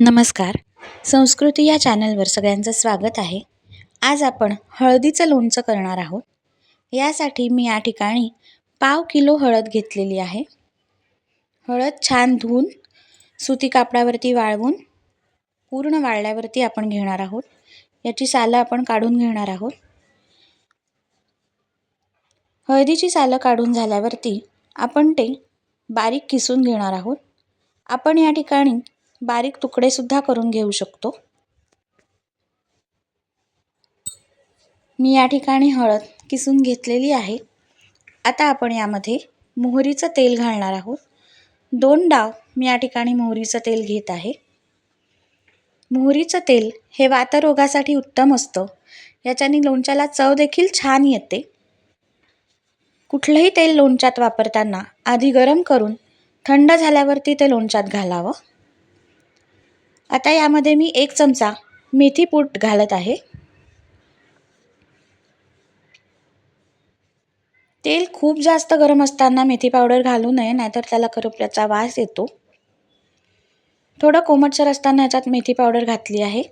नमस्कार. संस्कृती या चॅनलवर सगळ्यांचं स्वागत आहे. आज आपण हळदीचं लोणचं करणार आहोत. यासाठी मी या ठिकाणी पाव किलो हळद घेतलेली आहे. हळद छान धुवून सुती कापडावरती वाळवून पूर्ण वाळल्यावरती आपण घेणार आहोत. याची सालं आपण काढून घेणार आहोत. हळदीची सालं काढून झाल्यावरती आपण ते बारीक किसून घेणार आहोत. आपण या ठिकाणी बारीक तुकडेसुद्धा करून घेऊ शकतो. मी या ठिकाणी हळद किसून घेतलेली आहे. आता आपण यामध्ये मोहरीचं तेल घालणार आहोत. दोन डाव मी या ठिकाणी मोहरीचं तेल घेत आहे. मोहरीचं तेल हे वातरोगासाठी उत्तम असतं. याच्याने लोणच्याला चव देखील छान येते. कुठलंही तेल लोणच्यात वापरताना आधी गरम करून थंड झाल्यावरती ते लोणच्यात घालावं. आता यामध्ये मी एक चमचा मेथी पूट घालत आहे. तेल खूप जास्त गरम असताना मेथी पावडर घालू नये नाहीतर त्याला करपल्याचा वास येतो. थोडं कोमटसर असताना याच्यात मेथी पावडर घातली आहे.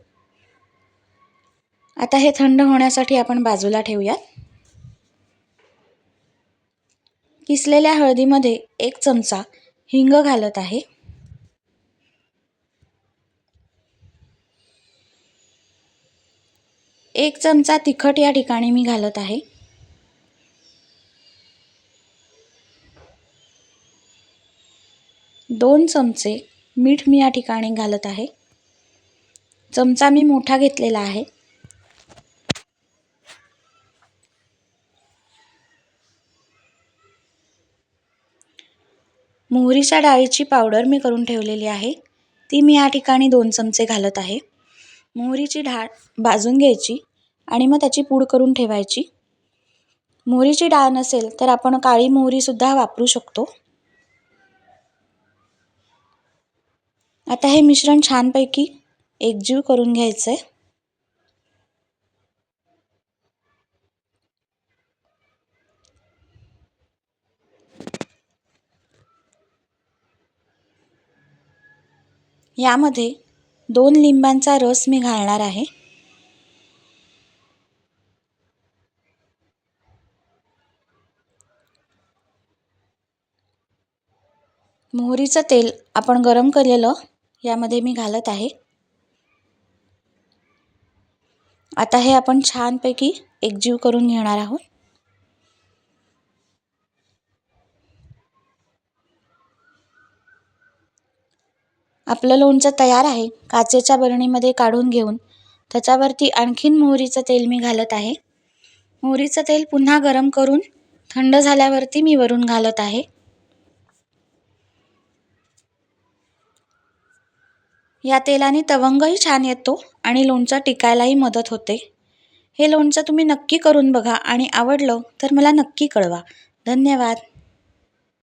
आता हे थंड होण्यासाठी आपण बाजूला ठेवूयात. किसलेल्या हळदीमध्ये एक चमचा हिंग घालत आहे. एक चमचा तिखट या ठिकाणी मी घालत आहे. दोन चमचे मीठ मी या ठिकाणी घालत आहे. चमचा मी मोठा घेतलेला आहे. मोहरीच्या डाळीची पावडर मी करून ठेवलेली आहे. ती मी या ठिकाणी दोन चमचे घालत आहे. मोहरीची डाळ भाजून घ्यायची आणि मग त्याची पूड करून ठेवायची. मोहरीची डाळ नसेल तर आपण काळी मोहरीसुद्धा वापरू शकतो. आता हे मिश्रण छानपैकी एकजीव करून घ्यायचं आहे यामध्ये दोन लिंबांचा रस मी घालणार आहे. मोहरीचं तेल आपण गरम केलेलं यामध्ये मी घालत आहे. आता हे आपण छानपैकी एकजीव करून घेणार आहोत. आपलं लोणचं तयार आहे काचेच्या बरणीमध्ये काढून घेऊन. त्याच्यावरती आणखीन मोहरीचं तेल मी घालत आहे. मोहरीचं तेल पुन्हा गरम करून थंड झाल्यावरती मी वरून घालत आहे. या तेलाने तवंगही छान येतो आणि लोणचं टिकायलाही मदत होते. हे लोणचं तुम्ही नक्की करून बघा आणि आवडलं तर मला नक्की कळवा. धन्यवाद.